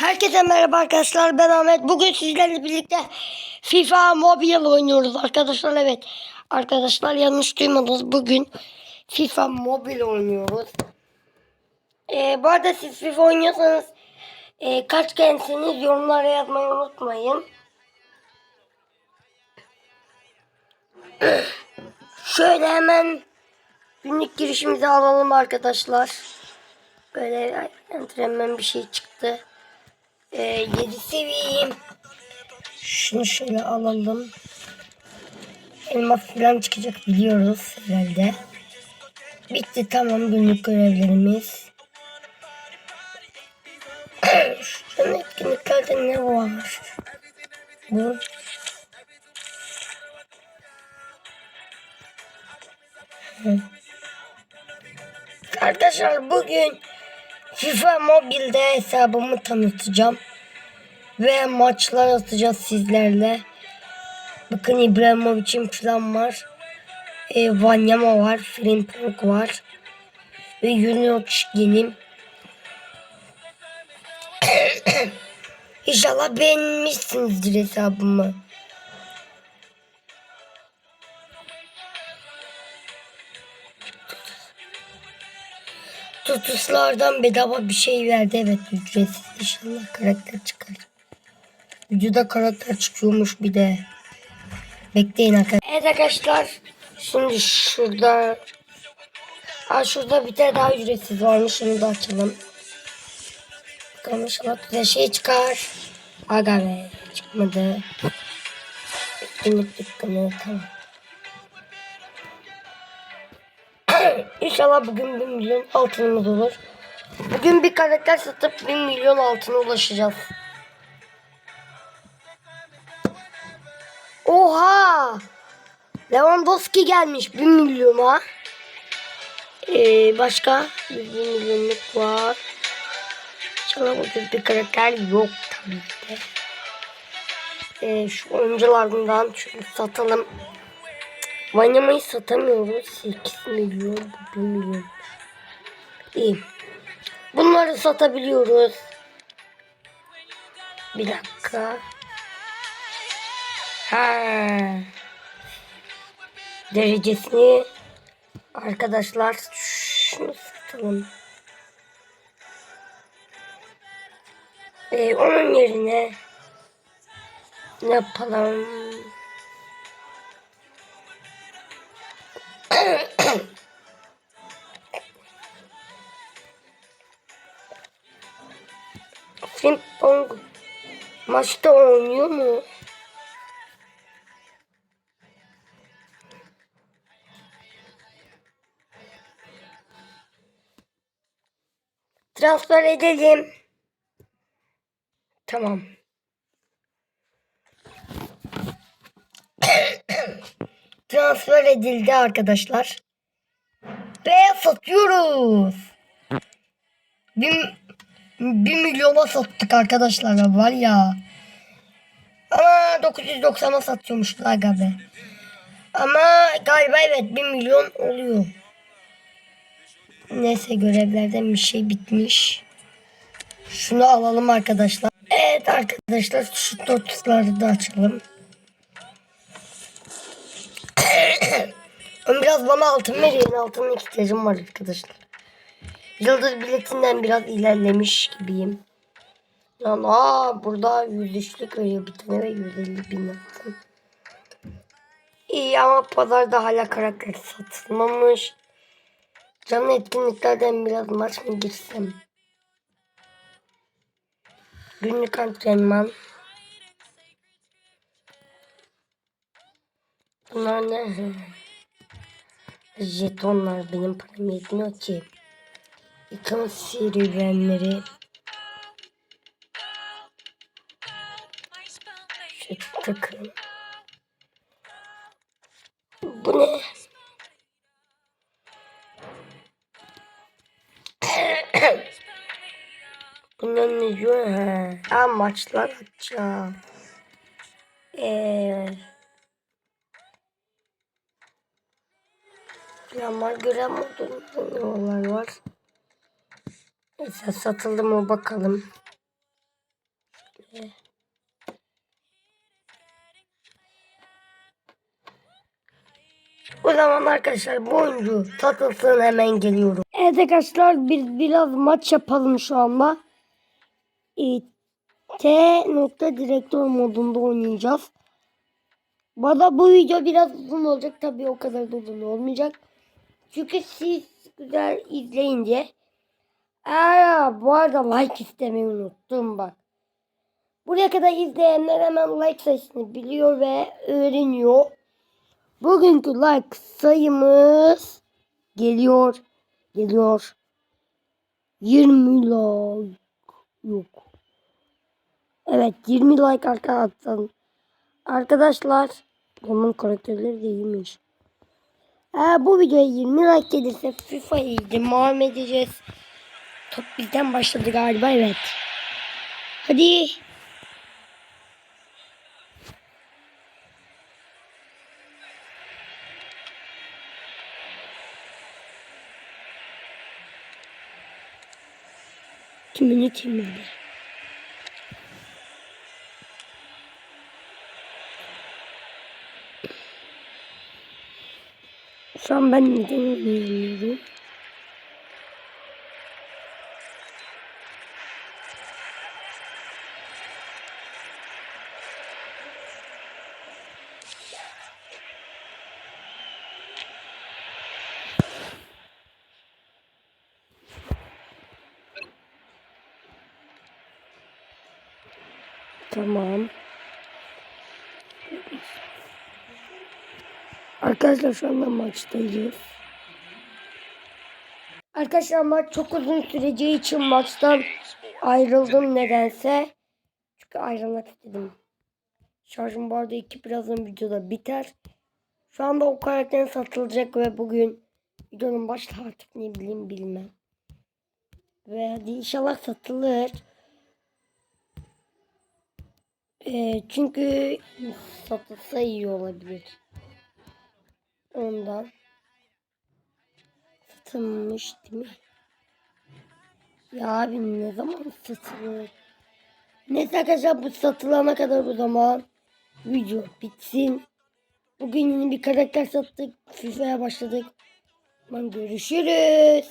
Herkese merhaba arkadaşlar ben Ahmet. Bugün sizlerle birlikte FIFA Mobile oynuyoruz arkadaşlar. Evet arkadaşlar yanlış duymadınız. Bugün FIFA Mobile oynuyoruz. Ee, bu arada siz FIFA oynuyorsanız e, kaç gençsiniz yorumlara yazmayı unutmayın. Şöyle hemen günlük girişimizi alalım arkadaşlar. Böyle antrenman bir şey çıktı. Ee, 7 seviyeyim. Şunu şöyle alalım. Elmas falan çıkacak biliyoruz herhalde. Bitti tamam günlük görevlerimiz. Şuradan etkinliklerde ne var? Bu. Arkadaşlar bugün FIFA Mobile'de hesabımı tanıtacağım. Ve maçlar atacağız sizlerle. Bakın İbrahimovic'in falan var. E, Vanyama var. Frimpong var. Ve Junior Çiğnim. İnşallah beğenmişsinizdir hesabımı. Tutuslardan bedava bir şey verdi. Evet ücretsiz inşallah karakter çıkar. Videoda karakter çıkıyormuş bir de. Bekleyin arkadaşlar. Evet arkadaşlar. Şimdi şurada. Aa, şurada bir tane daha ücretsiz varmış. Şunu da açalım. Bakalım inşallah güzel şey çıkar. Aga be çıkmadı. Günlük dükkanı tamam. İnşallah bugün 1 milyon altınımız olur. Bugün bir karakter satıp 1 milyon altına ulaşacağız. Oha! Lewandowski gelmiş 1 milyona. Ee, başka 1 milyonluk var. İnşallah bugün bir karakter yok tabii ki. Ee, şu oyunculardan şunu satalım. Vanyama'yı satamıyoruz. 8 milyon, bu 1 milyon. İyi. Bunları satabiliyoruz. Bir dakika. Ha. Derecesini arkadaşlar şunu satalım. Ee, onun yerine ne yapalım? Frimpong maçta oynuyor mu? Transfer edelim. Tamam. Transfer edildi arkadaşlar. Ve satıyoruz. Bir, bir milyona sattık arkadaşlar var ya. Ama 990'a satıyormuş aga be. Ama galiba evet 1 milyon oluyor. Neyse görevlerden bir şey bitmiş. Şunu alalım arkadaşlar. Evet arkadaşlar şu tortusları da açalım. Biraz bana altın verin. Altın ihtiyacım var arkadaşlar. Yıldız biletinden biraz ilerlemiş gibiyim. Lan aa burada yüzüşlük veriyor bir tane ve 150 bin altın. İyi ama pazarda hala karakter satılmamış. Canlı etkinliklerden biraz maç mı girsem? Günlük antrenman. Bunlar ne? Jetonlar benim param yetmiyor ki. Yıkım serüvenleri. Şu takım. Bu ne? Bunlar ne diyor ha? Aa, maçlar açacağım. Eee. Planlar gören modunda ne olay var? Neyse satıldı mı bakalım. O zaman arkadaşlar bu oyuncu satılsın hemen geliyorum. Evet arkadaşlar biz biraz maç yapalım şu anda. E, T nokta direktör modunda oynayacağız. Bana bu video biraz uzun olacak tabii o kadar da uzun olmayacak. Çünkü siz güzel izleyince. Aa, bu arada like istemeyi unuttum bak. Buraya kadar izleyenler hemen like sayısını biliyor ve öğreniyor. Bugünkü like sayımız geliyor. Geliyor. 20 like. Yok. Evet 20 like arkadaşlar. Arkadaşlar onun karakterleri de iyiymiş. Eğer bu videoya 20 like gelirse FIFA'yı devam edeceğiz. Top bizden başladı galiba evet. Hadi. Kimini kimini. Şu an ben neden oynayamıyorum? Tamam. Arkadaşlar şu anda maçtayız. Arkadaşlar maç çok uzun süreceği için maçtan ayrıldım nedense. Çünkü ayrılmak istedim. Şarjım bu arada iki birazdan videoda biter. Şu anda o karakterin satılacak ve bugün videonun başta artık ne bileyim bilmem. Ve hadi inşallah satılır. Ee, çünkü satılsa iyi olabilir. Ondan. Satılmış değil mi? Ya abi ne zaman satılır? Neyse arkadaşlar bu satılana kadar o zaman video bitsin. Bugün yeni bir karakter sattık. FIFA'ya başladık. Ben görüşürüz.